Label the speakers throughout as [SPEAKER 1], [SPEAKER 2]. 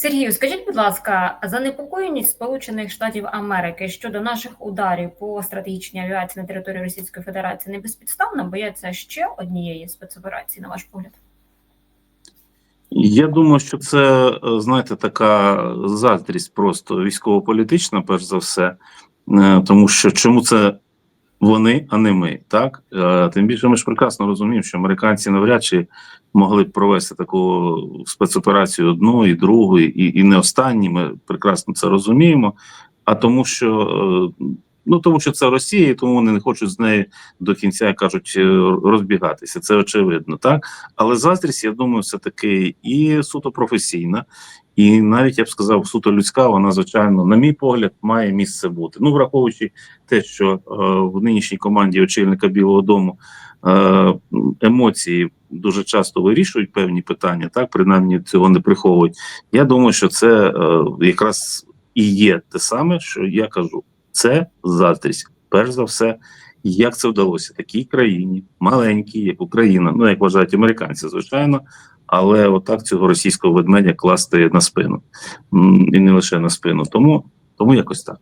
[SPEAKER 1] Сергію, скажіть, будь ласка, занепокоєність Сполучених Штатів Америки щодо наших ударів по стратегічній авіації на території Російської Федерації не безпідставно бояться ще однієї спецоперації, на ваш погляд?
[SPEAKER 2] Я думаю, що це, знаєте, така заздрість просто військово-політична, перш за все, Е, тому що чому це вони, а не ми, так? Е, Тим більше ми ж прекрасно розуміємо, що американці навряд чи могли б провести таку спецоперацію одну і другу, і, і не останні. Ми прекрасно це розуміємо. А тому, що е, ну тому, що це Росія, і тому вони не хочуть з нею до кінця як кажуть е, розбігатися. Це очевидно, так але заздрість, я думаю, все таки і суто професійна, і навіть я б сказав, суто людська, вона звичайно, на мій погляд, має місце бути. Ну, враховуючи те, що е, в нинішній команді очільника Білого Дому е, емоції дуже часто вирішують певні питання, так принаймні цього не приховують. Я думаю, що це е, якраз і є те саме, що я кажу, це заздрість. Перш за все, як це вдалося такій країні, маленькій, як Україна, ну як вважають американці, звичайно. Але отак цього російського ведмедя класти на спину і не лише на спину. Тому, тому якось так.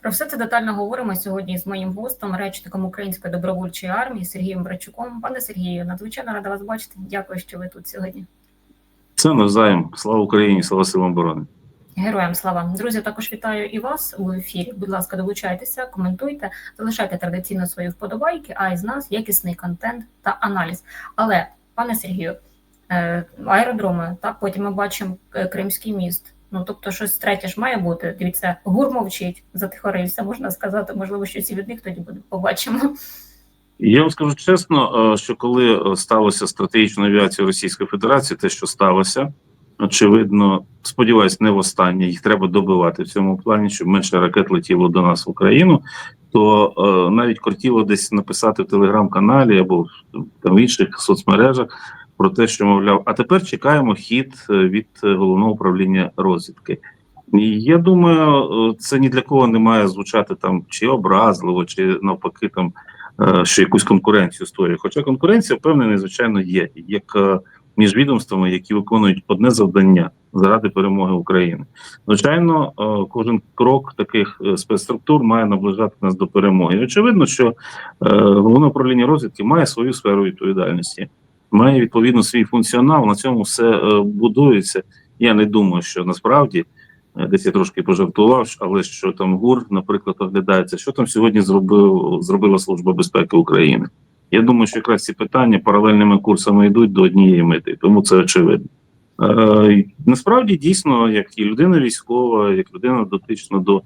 [SPEAKER 1] Про все це детально говоримо сьогодні з моїм гостем, речником Української добровольчої армії Сергієм Брачуком. Пане Сергію, надзвичайно рада вас бачити. Дякую, що ви тут сьогодні.
[SPEAKER 2] Це навзаєм. Слава Україні, слава силам оборони.
[SPEAKER 1] Героям слава друзі. Також вітаю і вас у ефірі. Будь ласка, долучайтеся, коментуйте, залишайте традиційно свої вподобайки. А із нас якісний контент та аналіз. Але, пане Сергію, е, аеродроми, так потім ми бачимо е, Кримський міст. Ну тобто, щось третє ж має бути. Дивіться, гур мовчить, затихарився, можна сказати. Можливо, щось і від них тоді буде. Побачимо.
[SPEAKER 2] Я вам скажу чесно, е, що коли сталося стратегічна авіація Російської Федерації, те, що сталося, очевидно, сподіваюсь, не востаннє. Їх треба добивати в цьому плані, щоб менше ракет летіло до нас в Україну. То е, навіть хотіло десь написати в телеграм-каналі або в, там, в інших соцмережах про те, що мовляв, а тепер чекаємо хід е, від е, головного управління розвідки. Я думаю, е, це ні для кого не має звучати там чи образливо, чи навпаки, там що якусь конкуренцію створює. Хоча конкуренція, впевнений, звичайно, є як між відомствами, які виконують одне завдання заради перемоги України. Звичайно, е, кожен крок таких е, спецструктур має наближати нас до перемоги. Очевидно, що е, головне управління розвідки має свою сферу відповідальності, має відповідно свій функціонал. На цьому все будується. Я не думаю, що насправді. Десь я трошки пожартував, але що там ГУР, наприклад, оглядається, що там сьогодні зробив зробила Служба безпеки України. Я думаю, що якраз ці питання паралельними курсами йдуть до однієї мети, тому це очевидно. Е, насправді, дійсно, як і людина військова, як людина дотична до,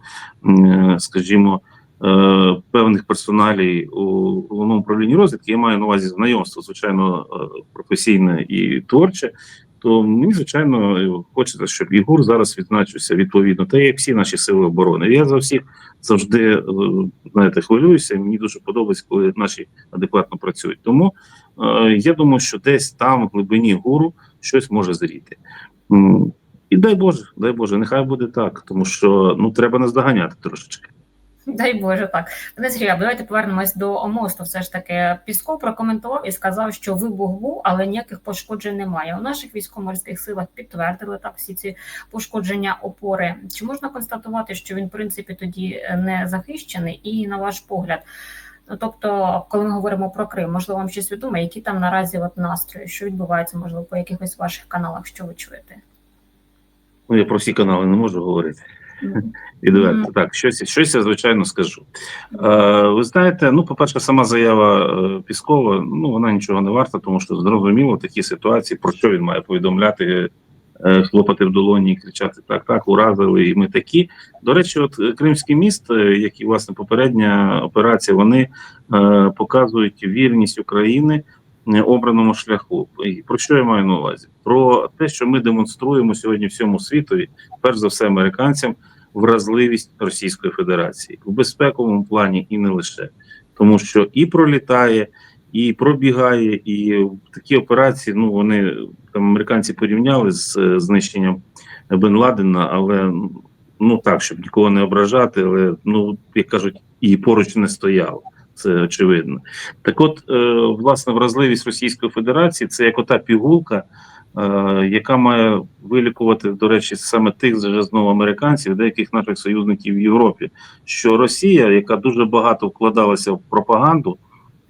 [SPEAKER 2] е, скажімо, е, певних персоналій у головному управлінні розвідки, я маю на увазі знайомство, звичайно, е, професійне і творче. То мені звичайно хочеться, щоб Ігор зараз відзначився відповідно, та як всі наші сили оборони. Я за всіх завжди е, знаєте, хвилююся. Мені дуже подобається, коли наші адекватно працюють. Тому е, я думаю, що десь там, в глибині гуру, щось може зріти. І дай Боже, дай Боже, нехай буде так, тому що ну треба наздоганяти трошечки.
[SPEAKER 1] Дай Боже, так. Пане Сергію, давайте повернемось до ОМОСТу. Все ж таки, Пісков прокоментував і сказав, що вибух був, але ніяких пошкоджень немає. У наших військово-морських силах підтвердили так всі ці пошкодження опори. Чи можна констатувати, що він, в принципі, тоді не захищений? І на ваш погляд, ну тобто, коли ми говоримо про Крим, можливо, вам щось відомо, які там наразі от настрої, що відбувається, можливо, по якихось ваших каналах, що ви чуєте?
[SPEAKER 2] Ну я про всі канали не можу говорити. Відверто так, щось, щось я звичайно скажу. Е, ви знаєте, ну, по-перше, сама заява е, Піскова, ну вона нічого не варта, тому що зрозуміло такі ситуації, про що він має повідомляти, е, хлопати в долоні і кричати так, так, уразили, і ми такі. До речі, от е, Кримський міст, е, як і власне попередня операція, вони е, показують вірність України обраному шляху. І про що я маю на увазі? Про те, що ми демонструємо сьогодні всьому світові, перш за все американцям вразливість Російської Федерації в безпековому плані і не лише, тому що і пролітає, і пробігає, і такі операції. Ну вони там американці порівняли з знищенням Бен Ладена, але ну так, щоб нікого не ображати, але ну як кажуть, і поруч не стояло. Це очевидно. Так, от, е, власне, вразливість Російської Федерації це як ота пігулка, е, яка має вилікувати, до речі, саме тих же знову американців, деяких наших союзників в Європі, що Росія, яка дуже багато вкладалася в пропаганду,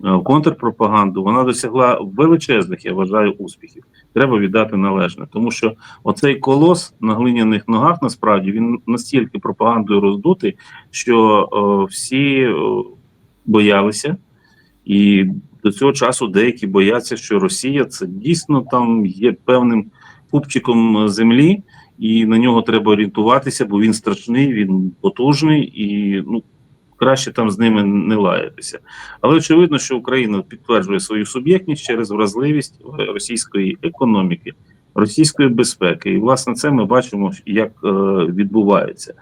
[SPEAKER 2] е, контрпропаганду, вона досягла величезних, я вважаю, успіхів. Треба віддати належне, тому що оцей колос на глиняних ногах насправді він настільки пропагандою роздутий, що е, всі е, боялися, і до цього часу деякі бояться, що Росія це дійсно там є певним купчиком землі, і на нього треба орієнтуватися, бо він страшний, він потужний і ну. Краще там з ними не лаятися, але очевидно, що Україна підтверджує свою суб'єктність через вразливість російської економіки, російської безпеки, і власне це ми бачимо, як е, відбувається.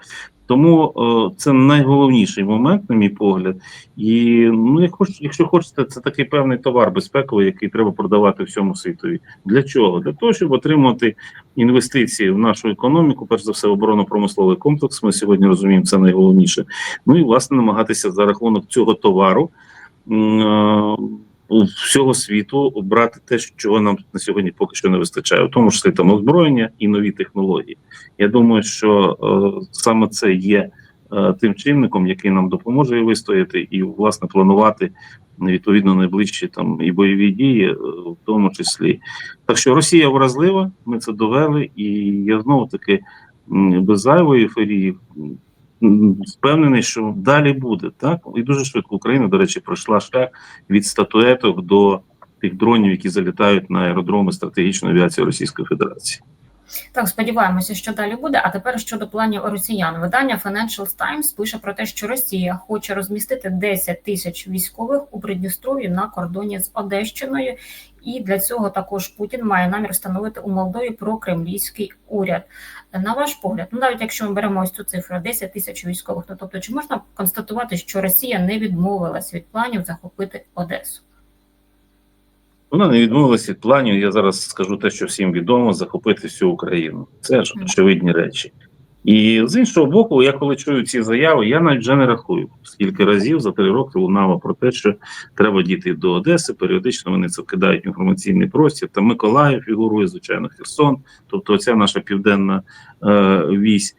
[SPEAKER 2] Тому е, це найголовніший момент, на мій погляд. І ну, як хоч, якщо хочете, це такий певний товар безпековий, який треба продавати всьому світові. Для чого? Для того, щоб отримати інвестиції в нашу економіку, перш за все, оборонно-промисловий комплекс. Ми сьогодні розуміємо це найголовніше. Ну і власне намагатися за рахунок цього товару. е, всього світу брати те, чого нам на сьогодні поки що не вистачає, в тому числі там озброєння і нові технології. Я думаю, що е, саме це є е, тим чинником, який нам допоможе і вистояти, і власне планувати відповідно найближчі там і бойові дії, е, в тому числі. Так що Росія вразлива, ми це довели, і я знову таки без зайвої еферії. Впевнений, що далі буде так, і дуже швидко Україна, до речі, пройшла шлях від статуеток до тих дронів, які залітають на аеродроми стратегічної авіації Російської Федерації.
[SPEAKER 1] Так, сподіваємося, що далі буде. А тепер щодо планів росіян, видання Financial Times пише про те, що Росія хоче розмістити 10 тисяч військових у Придністров'ї на кордоні з Одещиною, і для цього також Путін має намір встановити у Молдові прокремлівський уряд. На ваш погляд, ну навіть якщо ми беремо ось цю цифру 10 тисяч військових, то тобто чи можна констатувати, що Росія не відмовилась від планів захопити Одесу?
[SPEAKER 2] Вона не відмовилася від планів. Я зараз скажу те, що всім відомо: захопити всю Україну. Це ж очевидні речі. І з іншого боку, я коли чую ці заяви, я навіть вже не рахую скільки разів за три роки лунало про те, що треба дійти до Одеси. Періодично вони це вкидають в інформаційний простір. Там Миколаїв фігурує, звичайно, Херсон, тобто оця наша південна е, вісь.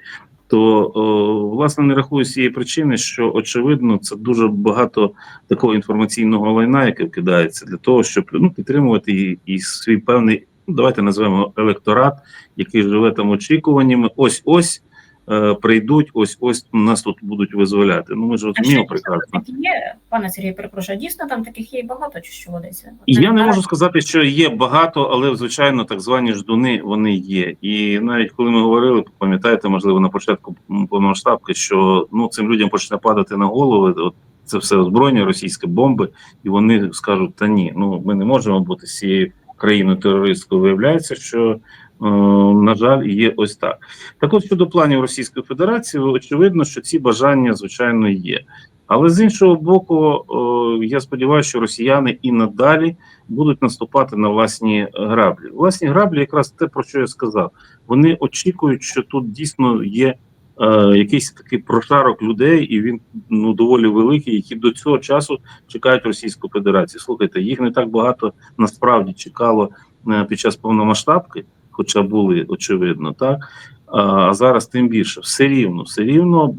[SPEAKER 2] То о, власне не рахую цієї причини, що очевидно це дуже багато такого інформаційного лайна, яке вкидається для того, щоб ну підтримувати і, і свій певний, ну давайте назвемо електорат, який живе там очікуваннями. Ось ось е, прийдуть, ось ось нас тут будуть визволяти. Ну ми ж розуміємо прекрасно.
[SPEAKER 1] Є, пане Сергію, перепрошую, дійсно там таких є багато, чи що Одесі?
[SPEAKER 2] Я не можу сказати, що є багато, але звичайно, так звані ждуни вони є. І навіть коли ми говорили, пам'ятаєте, можливо, на початку повномасштабки, що ну цим людям почне падати на голови. От це все озброєння, російські бомби, і вони скажуть: та ні, ну ми не можемо бути з цією країною терористкою. Виявляється, що на жаль, є ось так. Так, от щодо планів Російської Федерації, очевидно, що ці бажання звичайно є. Але з іншого боку, я сподіваюся, що росіяни і надалі будуть наступати на власні граблі. Власні граблі, якраз те, про що я сказав. Вони очікують, що тут дійсно є е, якийсь такий прошарок людей, і він ну доволі великий, які до цього часу чекають Російську Федерацію. Слухайте, їх не так багато насправді чекало е, під час повномасштабки, хоча були очевидно, так а, зараз тим більше все рівно, все рівно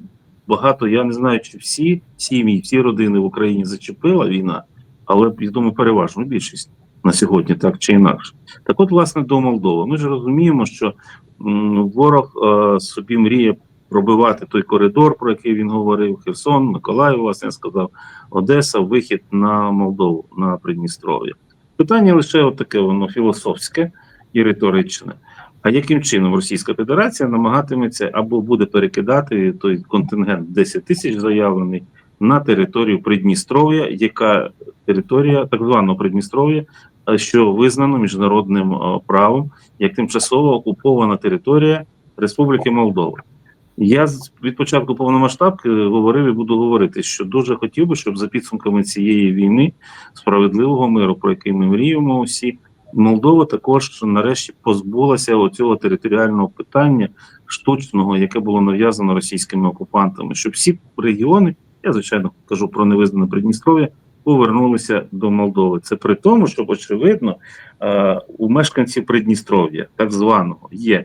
[SPEAKER 2] багато. Я не знаю, чи всі сім'ї, всі родини в Україні зачепила війна, але я думаю, переважно більшість на сьогодні, так чи інакше. Так, от, власне, до Молдови. Ми ж розуміємо, що ворог е, собі мріє пробивати той коридор, про який він говорив: Херсон, Миколаїв, власне я сказав, Одеса, вихід на Молдову, на Придністров'я. Питання лише таке, воно філософське і риторичне. А яким чином Російська Федерація намагатиметься або буде перекидати той контингент 10 тисяч заявлений на територію Придністров'я, яка територія так званого Придністров'я, е, що визнано міжнародним е, правом як тимчасово окупована територія Республіки Молдова? Я від початку повномасштабки говорив і буду говорити, що дуже хотів би, щоб за підсумками цієї війни справедливого миру, про який ми мріємо усі, Молдова також нарешті позбулася оцього територіального питання штучного, яке було нав'язано російськими окупантами, щоб всі регіони, я звичайно кажу про невизнане Придністров'я, повернулися до Молдови. Це при тому, що очевидно е, у мешканців Придністров'я, так званого, є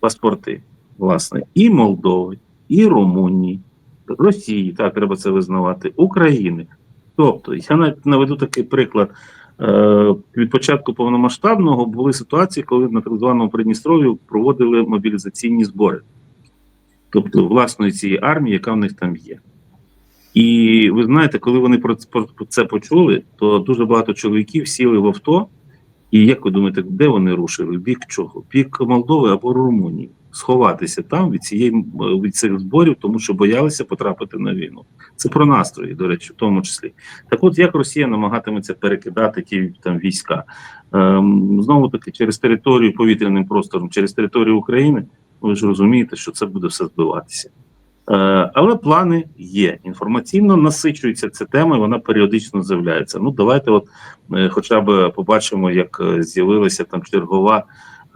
[SPEAKER 2] паспорти, власне, і Молдови, і Румунії, Росії, так треба це визнавати, України. Тобто, я навіть наведу такий приклад. Е, Від початку повномасштабного були ситуації, коли на так званому Придністров'ю проводили мобілізаційні збори, тобто власної цієї армії, яка в них там є. І ви знаєте, коли вони про це- почули, то дуже багато чоловіків сіли в авто. І як ви думаєте, де вони рушили? Бік чого? Бік Молдови або Румунії? Сховатися там від цієї від цих зборів, тому що боялися потрапити на війну. Це про настрої, до речі, в тому числі. Так, от як Росія намагатиметься перекидати ті там війська ем, знову таки через територію повітряним простором, через територію України. Ви ж розумієте, що це буде все збиватися. Е, але плани є. Інформаційно насичується ця тема, і вона періодично з'являється. Ну, давайте, от е, хоча б побачимо, як е, з'явилася там чергова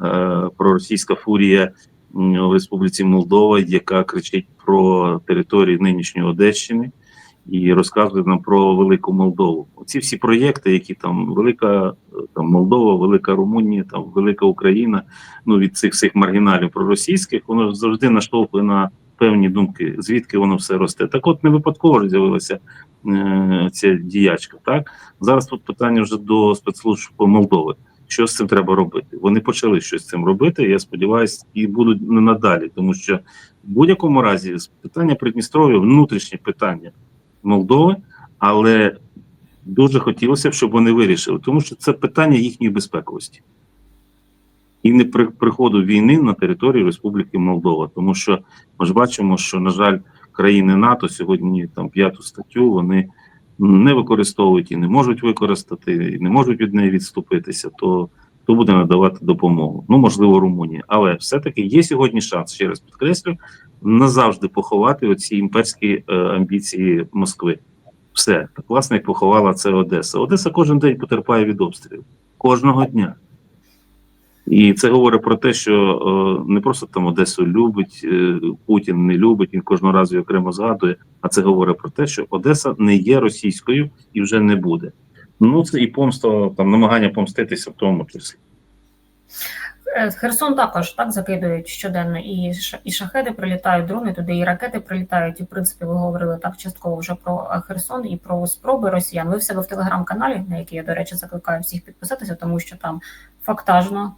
[SPEAKER 2] е, проросійська фурія в Республіці Молдова, яка кричить про території нинішньої Одещини і розказує нам про Велику Молдову. Оці всі проєкти, які там Велика там Молдова, Велика Румунія, там Велика Україна, ну від цих всіх маргіналів проросійських, воно завжди наштовхує на певні думки, звідки воно все росте. Так от не випадково з'явилася е, ця діячка. Так зараз тут питання вже до спецслужб Молдови. Що з цим треба робити? Вони почали щось з цим робити. Я сподіваюся, і будуть не надалі, тому що в будь-якому разі питання Придністров'я внутрішнє питання Молдови, але дуже хотілося б, щоб вони вирішили, тому що це питання їхньої безпековості і не при приходу війни на території Республіки Молдова, тому що ми ж бачимо, що на жаль, країни НАТО сьогодні там п'яту статтю вони не використовують і не можуть використати, і не можуть від неї відступитися. То хто буде надавати допомогу? Ну можливо, Румунія, але все-таки є сьогодні шанс, ще раз підкреслю, назавжди поховати оці імперські е, амбіції Москви. Все так власне як поховала це Одеса. Одеса кожен день потерпає від обстрілів кожного дня. І це говорить про те, що е, не просто там Одесу любить, е, Путін не любить, він кожного разу окремо згадує. А це говорить про те, що Одеса не є російською і вже не буде. Ну це і помста, там намагання помститися в тому числі.
[SPEAKER 1] Е, Херсон також так закидують щоденно, і і шахеди прилітають, дрони туди, і ракети прилітають. І в принципі, ви говорили так частково вже про Херсон і про спроби росіян. Ви в себе в телеграм-каналі, на який я, до речі, закликаю всіх підписатися, тому що там фактажно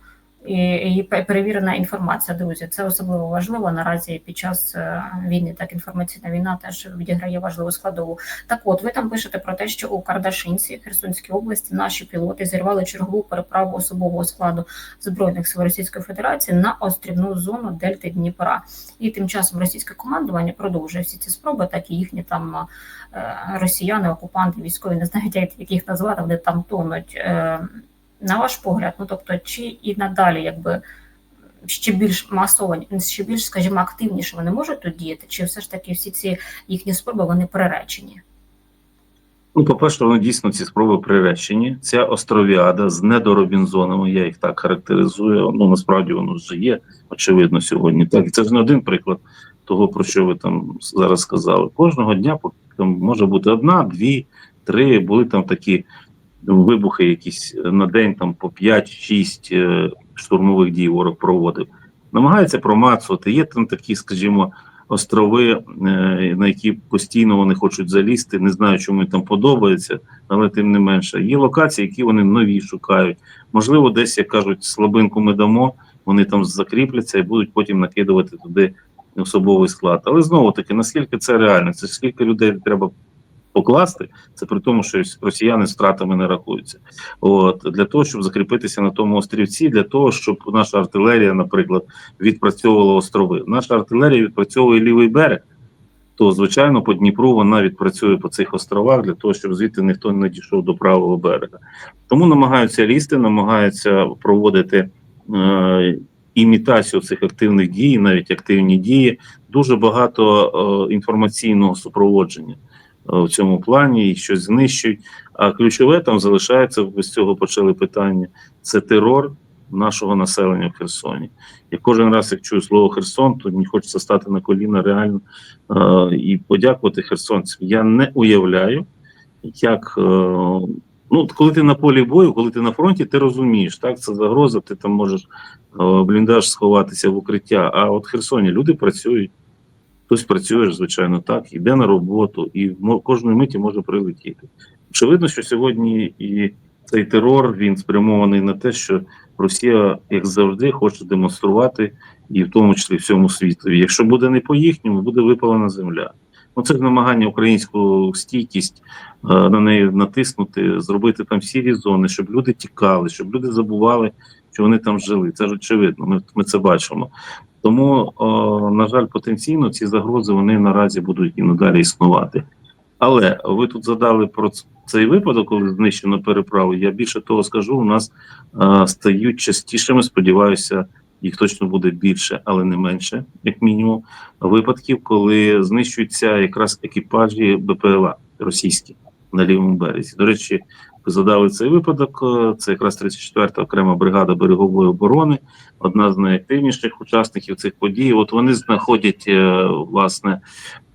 [SPEAKER 1] і, перевірена інформація, друзі. Це особливо важливо наразі під час е, війни. Так інформаційна війна теж відіграє важливу складову. Так, от ви там пишете про те, що у Кардашинці, Херсонській області, наші пілоти зірвали чергову переправу особового складу збройних сил Російської Федерації на острівну зону Дельти Дніпра. І тим часом російське командування продовжує всі ці спроби, так і їхні там е, росіяни, окупанти, військові, не знаю, як як їх назвати, вони там тонуть. На ваш погляд, ну тобто, чи і надалі, якби ще більш масово, ще більш, скажімо, активніше вони можуть тут діяти, чи все ж таки всі ці їхні спроби вони приречені?
[SPEAKER 2] Ну, по-перше, вони дійсно ці спроби приречені. Ця островіада з недоробінзонами, я їх так характеризую. Ну насправді воно вже є, очевидно, сьогодні. Так, це ж не один приклад того, про що ви там зараз сказали. Кожного дня там може бути одна, дві, три. Були там такі вибухи, якісь на день там по 5-6 е, штурмових дій ворог проводив. Намагається промацувати. Є там такі, скажімо, острови, е, на які постійно вони хочуть залізти. Не знаю, чому їм там подобається, але тим не менше. Є локації, які вони нові шукають. Можливо, десь як кажуть, слабинку ми дамо. Вони там закріпляться і будуть потім накидувати туди особовий склад. Але знову таки, наскільки це реально? Це скільки людей треба покласти? Це при тому, що росіяни з втратами не рахуються. От для того, щоб закріпитися на тому острівці, для того, щоб наша артилерія, наприклад, відпрацьовувала острови. Наша артилерія відпрацьовує лівий берег. То, звичайно, по Дніпру вона відпрацює по цих островах для того, щоб звідти ніхто не дійшов до правого берега. Тому намагаються лізти, намагаються проводити е, імітацію цих активних дій, навіть активні дії. Дуже багато е, інформаційного супроводження в цьому плані і щось знищують. А ключове там залишається, ви з цього почали питання: це терор нашого населення в Херсоні. Я кожен раз, як чую слово Херсон, то мені хочеться стати на коліна реально е, і подякувати херсонцям. Я не уявляю, як е, ну, коли ти на полі бою, коли ти на фронті, ти розумієш, так, це загроза, ти там можеш е, бліндаж сховатися в укриття. А от Херсоні люди працюють. Хтось працює, звичайно, так, йде на роботу, і кожної миті може прилетіти. Очевидно, що сьогодні і цей терор він спрямований на те, що Росія, як завжди, хоче демонструвати, і в тому числі всьому світові. Якщо буде не по їхньому, буде випалена земля. Ну, це намагання українську стійкість е, на неї натиснути, зробити там сірі зони, щоб люди тікали, щоб люди забували, що вони там жили. Це ж очевидно. Ми, ми це бачимо. Тому, на жаль, потенційно ці загрози вони наразі будуть і надалі існувати. Але ви тут задали про цей випадок, коли знищено переправу. Я більше того скажу, у нас е, стають частішими. Сподіваюся, їх точно буде більше, але не менше, як мінімум, випадків, коли знищуються якраз екіпажі БПЛА російські на лівому березі. До речі, задали цей випадок. е, Це якраз 34-та окрема бригада берегової оборони, одна з найактивніших учасників цих подій. От вони знаходять е, власне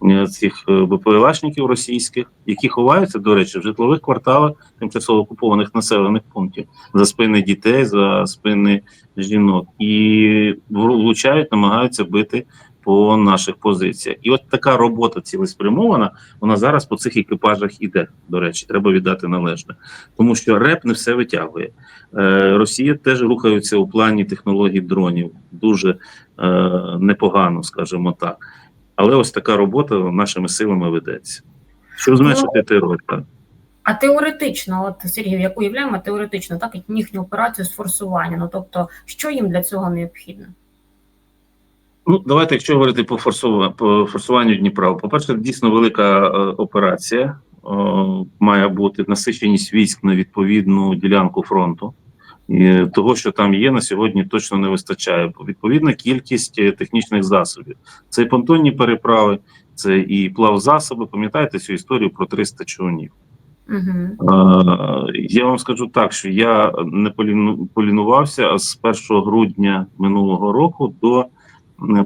[SPEAKER 2] е, цих БПЛАшників російських, які ховаються, до речі, в житлових кварталах тимчасово окупованих населених пунктів за спини дітей, за спини жінок, і влучають, намагаються бити по наших позиціях. І от така робота цілеспрямована, вона зараз по цих екіпажах іде. До речі, треба віддати належне, тому що РЕП не все витягує. Е, Росія теж рухається у плані технологій дронів дуже е, непогано, скажімо так. Але ось така робота нашими силами ведеться. Щоб зменшити терор, так.
[SPEAKER 1] А теоретично, от Сергій, як уявляємо, теоретично, так їхню операцію з форсування. Ну тобто, що їм для цього необхідно?
[SPEAKER 2] Ну, давайте, якщо говорити по форсуванню, по форсуванню Дніпра, по-перше, дійсно велика е, операція. Е, має бути насиченість військ на відповідну ділянку фронту. І того, що там є, на сьогодні точно не вистачає. Відповідна кількість е, технічних засобів. Це і понтонні переправи, це і плавзасоби. Пам'ятаєте цю історію про 300 човнів?
[SPEAKER 1] Угу.
[SPEAKER 2] Е, Я вам скажу так, що я не поліну- полінувався з 1 грудня минулого року до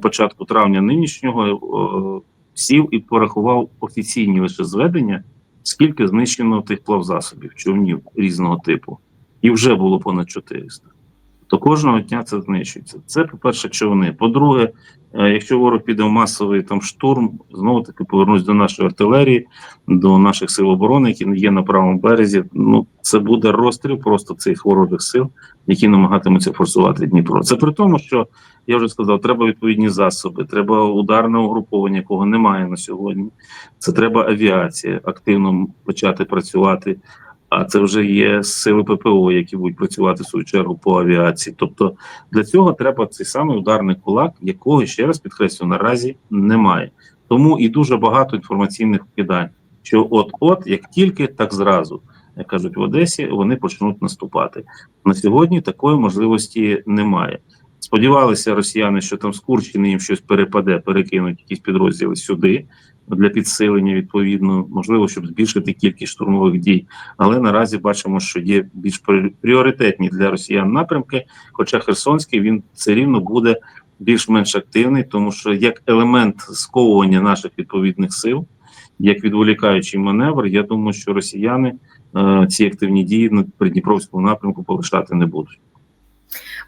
[SPEAKER 2] початку травня нинішнього е, сів і порахував офіційні лише зведення, скільки знищено тих плавзасобів, човнів різного типу, і вже було понад 400. То кожного дня це знищується. Це, по-перше, човни. По-друге, е, якщо ворог піде в масовий там штурм, знову таки повернусь до нашої артилерії, до наших сил оборони, які є на правому березі. Ну це буде розстріл просто цих ворожих сил, які намагатимуться форсувати Дніпро. Це при тому, що я вже сказав, треба відповідні засоби, треба ударне угруповання, якого немає на сьогодні. Це треба авіація активно почати працювати. А це вже є сили ППО, які будуть працювати в свою чергу по авіації. Тобто для цього треба цей самий ударний кулак, якого ще раз підкреслю, наразі немає. Тому і дуже багато інформаційних вкидань що от-от, як тільки, так зразу, як кажуть в Одесі, вони почнуть наступати. На сьогодні такої можливості немає. Сподівалися росіяни, що там з Курщини їм щось перепаде, перекинуть якісь підрозділи сюди для підсилення відповідно, можливо, щоб збільшити кількість штурмових дій. Але наразі бачимо, що є більш пріоритетні для росіян напрямки. Хоча Херсонський він все рівно буде більш-менш активний, тому що як елемент сковування наших відповідних сил як відволікаючий маневр, я думаю, що росіяни е, ці активні дії на Придніпровському напрямку полишати не будуть.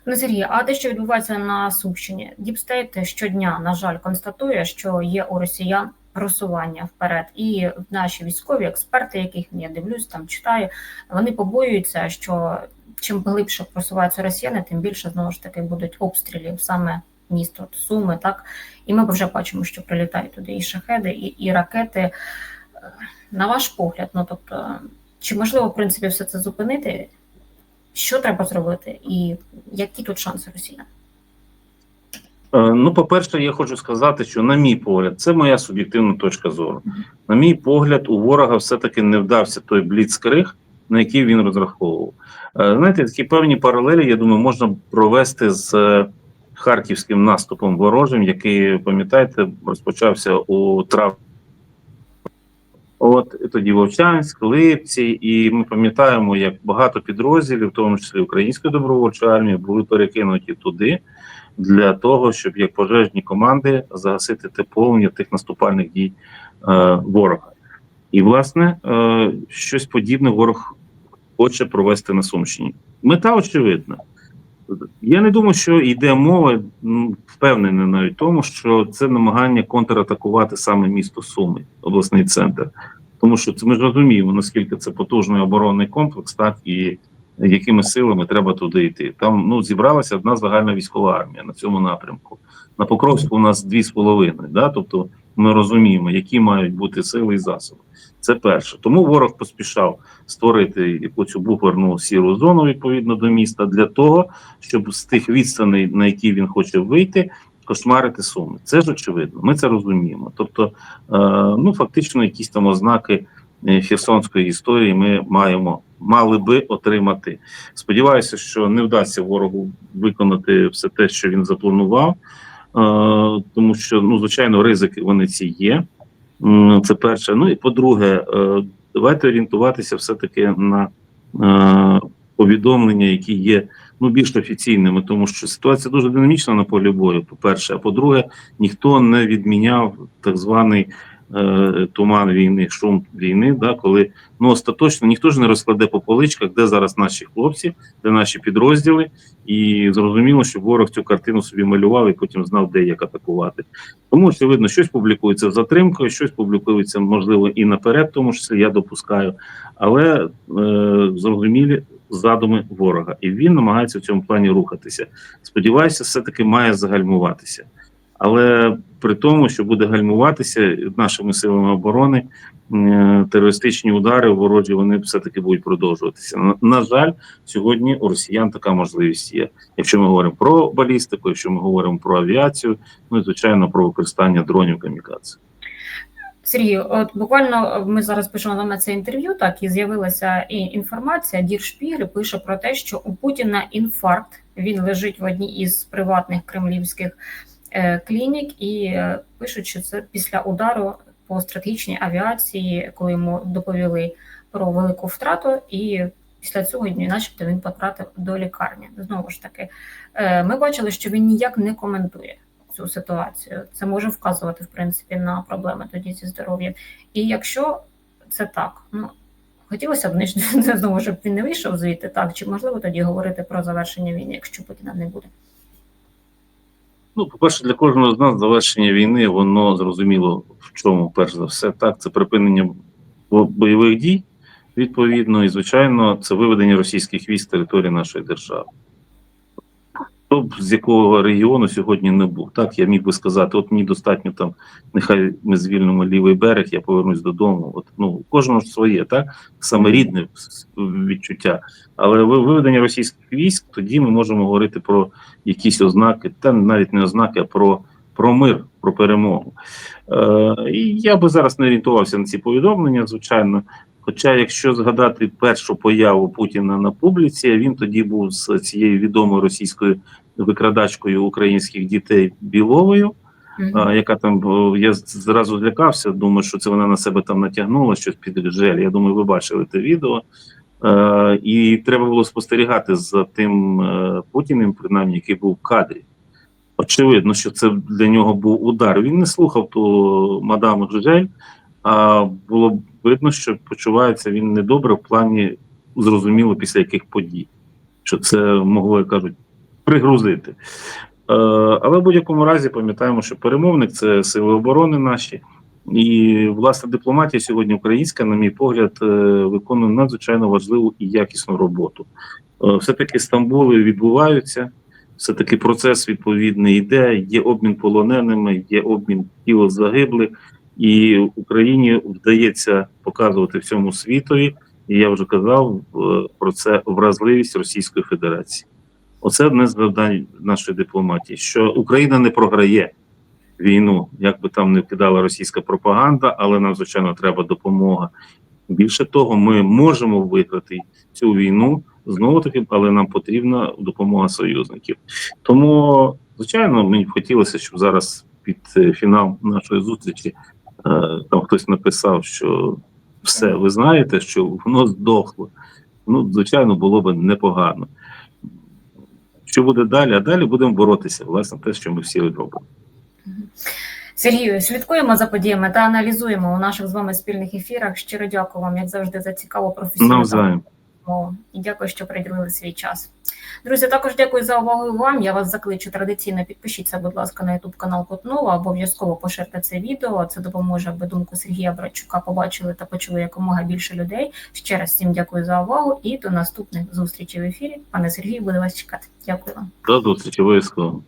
[SPEAKER 1] Пане Сергію, а те, що відбувається на Сумщині, Діпстейт щодня, на жаль, констатує, що є у росіян просування вперед, і наші військові експерти, яких я дивлюсь, там читаю, вони побоюються, що чим глибше просуваються росіяни, тим більше знову ж таки будуть обстрілів саме місто Суми, так і ми вже бачимо, що прилітають туди і шахеди, і, і ракети. Е, На ваш погляд, ну тобто, чи можливо в принципі все це зупинити? Що треба зробити, і які тут шанси росіян?
[SPEAKER 2] Е, Ну, по-перше, я хочу сказати, що, на мій погляд, це моя суб'єктивна точка зору. На мій погляд, у ворога все-таки не вдався той бліцкриг, на який він розраховував. Е, Знаєте, такі певні паралелі, я думаю, можна провести з е, харківським наступом ворожим, який, пам'ятаєте, розпочався у травні. От і тоді Вовчанськ, Липці, і ми пам'ятаємо, як багато підрозділів, в тому числі Української добровольчої армії, були перекинуті туди для того, щоб як пожежні команди загасити те полум'я тих наступальних дій е, ворога. І, власне, е, щось подібне ворог хоче провести на Сумщині. Мета очевидна. Я не думаю, що йде мова, впевнений навіть тому, що це намагання контратакувати саме місто Суми, обласний центр. Тому що це ми ж розуміємо, наскільки це потужний оборонний комплекс, так і якими силами треба туди йти. Там ну зібралася одна загальна військова армія на цьому напрямку. На Покровську у нас дві з половиною. Да? Тобто ми розуміємо, які мають бути сили і засоби. Це перше. Тому ворог поспішав створити оцю буферну сіру зону відповідно до міста для того, щоб з тих відстаней, на які він хоче вийти, кошмарити суми. Це ж очевидно. Ми це розуміємо. Тобто, е, ну фактично, якісь там ознаки херсонської історії ми маємо. Мали би отримати. Сподіваюся, що не вдасться ворогу виконати все те, що він запланував, е, тому що ну звичайно ризики вони ці є. Це перше. Ну і по-друге, е, давайте орієнтуватися все-таки на е, повідомлення, які є ну більш офіційними, тому що ситуація дуже динамічна на полі бою. По-перше, а по-друге, ніхто не відміняв так званий е, туман війни, шум війни. Да, коли ну остаточно ніхто ж не розкладе по поличках, де зараз наші хлопці, де наші підрозділи, і зрозуміло, що ворог цю картину собі малював і потім знав, де як атакувати. Тому очевидно, щось публікується затримкою, щось публікується можливо і наперед, тому числі я допускаю, але е, зрозумілі задуми ворога, і він намагається в цьому плані рухатися. Сподіваюся, все таки має загальмуватися. Але при тому, що буде гальмуватися нашими силами оборони, е, терористичні удари ворожі вони все таки будуть продовжуватися. На, на жаль, сьогодні у росіян така можливість є. Якщо ми говоримо про балістику, якщо ми говоримо про авіацію, ну і звичайно про використання дронів камікадзе.
[SPEAKER 1] Сергій, от буквально ми зараз пишемо вам це інтерв'ю, так і з'явилася і інформація. Дір Шпігель пише про те, що у Путіна інфаркт він лежить в одній із приватних кремлівських клінік, і е, пишуть, що це після удару по стратегічній авіації, коли йому доповіли про велику втрату, і після цього, начебто, він потрапив до лікарні. Знову ж таки, е, ми бачили, що він ніяк не коментує цю ситуацію. Це може вказувати в принципі на проблеми тоді зі здоров'ям. І якщо це так, ну хотілося б знову, щоб він не вийшов звідти, так чи можливо тоді говорити про завершення війни, якщо Путіна не буде.
[SPEAKER 2] Ну, по-перше, для кожного з нас завершення війни, воно зрозуміло в чому, перш за все, так, це припинення бо- бойових дій, відповідно, і, звичайно, це виведення російських військ з території нашої держави. Хто б з якого регіону сьогодні не був. Так, я міг би сказати, от мені достатньо там, нехай ми звільнимо лівий берег, я повернусь додому. От ну кожного ж своє, так саме рідне відчуття. Але виведення російських військ, тоді ми можемо говорити про якісь ознаки, та навіть не ознаки, а про, про мир, про перемогу. Е, я би зараз не орієнтувався на ці повідомлення, звичайно. Хоча, якщо згадати першу появу Путіна на публіці, він тоді був з цією відомою російською викрадачкою українських дітей Біловою,
[SPEAKER 1] Мгм.
[SPEAKER 2] а, яка там о, я зразу злякався. Думаю, що це вона на себе там натягнула щось під жель. Я думаю, ви бачили те відео. Е, і треба було спостерігати за тим е, Путіним, принаймні, який був в кадрі. Очевидно, що це для нього був удар. Він не слухав ту мадаму Жужель, а було видно, що почувається він недобре в плані зрозуміло після яких подій, що це могло, як кажуть, пригрузити. Е, але в будь-якому разі пам'ятаємо, що перемовник це сили оборони наші. І власне дипломатія сьогодні українська, на мій погляд, е, виконує надзвичайно важливу і якісну роботу. Е, Все-таки Стамбули відбуваються, все-таки процес відповідний йде. Є обмін полоненими, є обмін тіл загиблих, і Україні вдається показувати всьому світові. І я вже казав про це вразливість Російської Федерації. Оце одне з завдань нашої дипломатії, що Україна не програє війну, як би там не кидала російська пропаганда, але нам звичайно треба допомога. Більше того, ми можемо виграти цю війну знову таки, але нам потрібна допомога союзників. Тому, звичайно, мені б хотілося, щоб зараз під е, фінал нашої зустрічі е, там хтось написав, що все, ви знаєте, що воно здохло. Ну, звичайно, було б непогано. Що буде далі? А далі будемо боротися, власне, те, що ми всі робимо.
[SPEAKER 1] Сергію, слідкуємо за подіями та аналізуємо у наших з вами спільних ефірах. Щиро дякую вам, як завжди, за цікаву професійну Мову. І дякую, що приділили свій час. Друзі, також дякую за увагу вам. Я вас закличу традиційно підпишіться, будь ласка, на YouTube канал Котнова. Обов'язково поширте це відео. Це допоможе, аби думку Сергія Братчука побачили та почули якомога більше людей. Ще раз всім дякую за увагу і до наступних зустрічей в ефірі. Пане Сергію, буду вас чекати. Дякую вам.
[SPEAKER 2] До зустрічі, обов'язково.